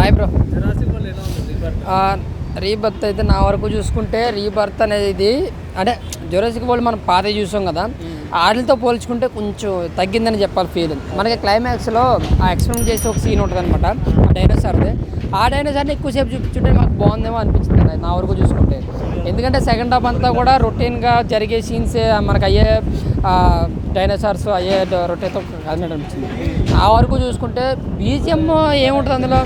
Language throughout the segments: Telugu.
Hi bro. రీబర్త్ అయితే నా వరకు చూసుకుంటే రీబర్త్ అనేది అంటే జొరసిక్ వరల్డ్ మనం పాత చూసాం కదా వాటితో పోల్చుకుంటే కొంచెం తగ్గిందని చెప్పాలి ఫీల్ మనకి క్లైమాక్స్లో ఆ ఎక్స్పెరిమెంట్ చేసే ఒక సీన్ ఉంటుంది అనమాట ఆ డైనోసార్ది ఆ డైనోసార్ని ఎక్కువసేపు చూపించుంటే మాకు బాగుందేమో అనిపించింది నా వరకు చూసుకుంటే. ఎందుకంటే సెకండ్ హాఫ్ అంతా కూడా రొటీన్గా జరిగే సీన్స్ మనకు అయ్యే డైనోసార్స్ అయ్యే రొట్టెతో కలిసినట్టు అనిపించింది ఆ వరకు చూసుకుంటే బీజిఎం ఏముంటుంది అందులో?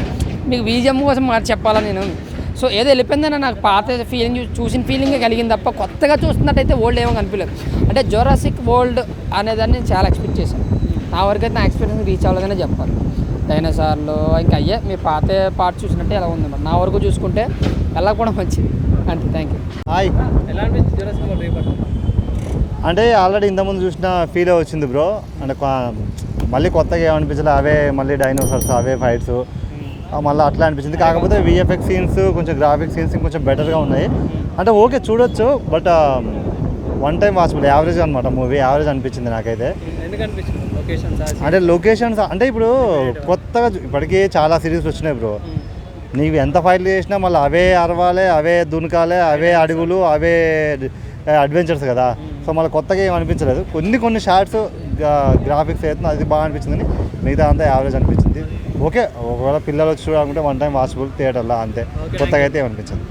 మీకు బీజిఎం కోసం మాట చెప్పాలని నేను? సో ఏదో వెళ్ళిపోయిందని నాకు పాత ఫీలింగ్ చూసిన ఫీలింగ్ కలిగింది తప్ప కొత్తగా చూస్తున్నట్టయితే ఓల్డ్ ఏమో కనిపించలేదు. అంటే జొరాసిక్ వరల్డ్ అనేదాన్ని నేను చాలా ఎక్స్పెక్ట్ చేశాను నా వరకు అయితే నా ఎక్స్పీరియన్స్ రీచ్ అవ్వలేదనే చెప్పాలి. డైనోసార్లు ఇంకా అయ్యే మీ పాత పార్ట్ చూసినట్టే ఎలా ఉంది నా వరకు చూసుకుంటే ఎలా కూడా మంచిది. అంతే థ్యాంక్ యూ హాయ్ ఎలా అంటే ఆల్రెడీ ఇంతకుముందు చూసిన ఫీల్ వచ్చింది బ్రో అంటే మళ్ళీ కొత్తగా ఏమనిపించలే అవే మళ్ళీ డైనోసార్స్ అవే ఫైట్స్ మళ్ళీ అట్లా అనిపించింది. కాకపోతే విఎఫ్ఎక్స్ సీన్స్ కొంచెం గ్రాఫిక్ సీన్స్ కొంచెం బెటర్గా ఉన్నాయి. అంటే ఓకే చూడొచ్చు but one time watchable average అనమాట మూవీ యావరేజ్ అనిపించింది నాకైతే. అంటే లొకేషన్స్ అంటే ఇప్పుడు కొత్తగా ఇప్పటికీ చాలా సిరీస్ వచ్చినాయి బ్రో నీవు ఎంత ఫైట్లు చేసినా మళ్ళీ అవే అరవాలే అవే దునకాలే అవే అడుగులు అవే అడ్వెంచర్స్ కదా. సో మళ్ళీ కొత్తగా ఏం అనిపించలేదు. కొన్ని కొన్ని షార్ట్స్ గ్రాఫిక్స్ అయితే అది బాగా అనిపించింది. మిగతా అంతా యావరేజ్ అనిపించింది. ఓకే ఒకవేళ పిల్లలు వచ్చి చూడాలనుకుంటే వన్ టైం వాచబుల్ థియేటర్లో అంతే. కొత్తగా అయితే ఏమనిపించదు.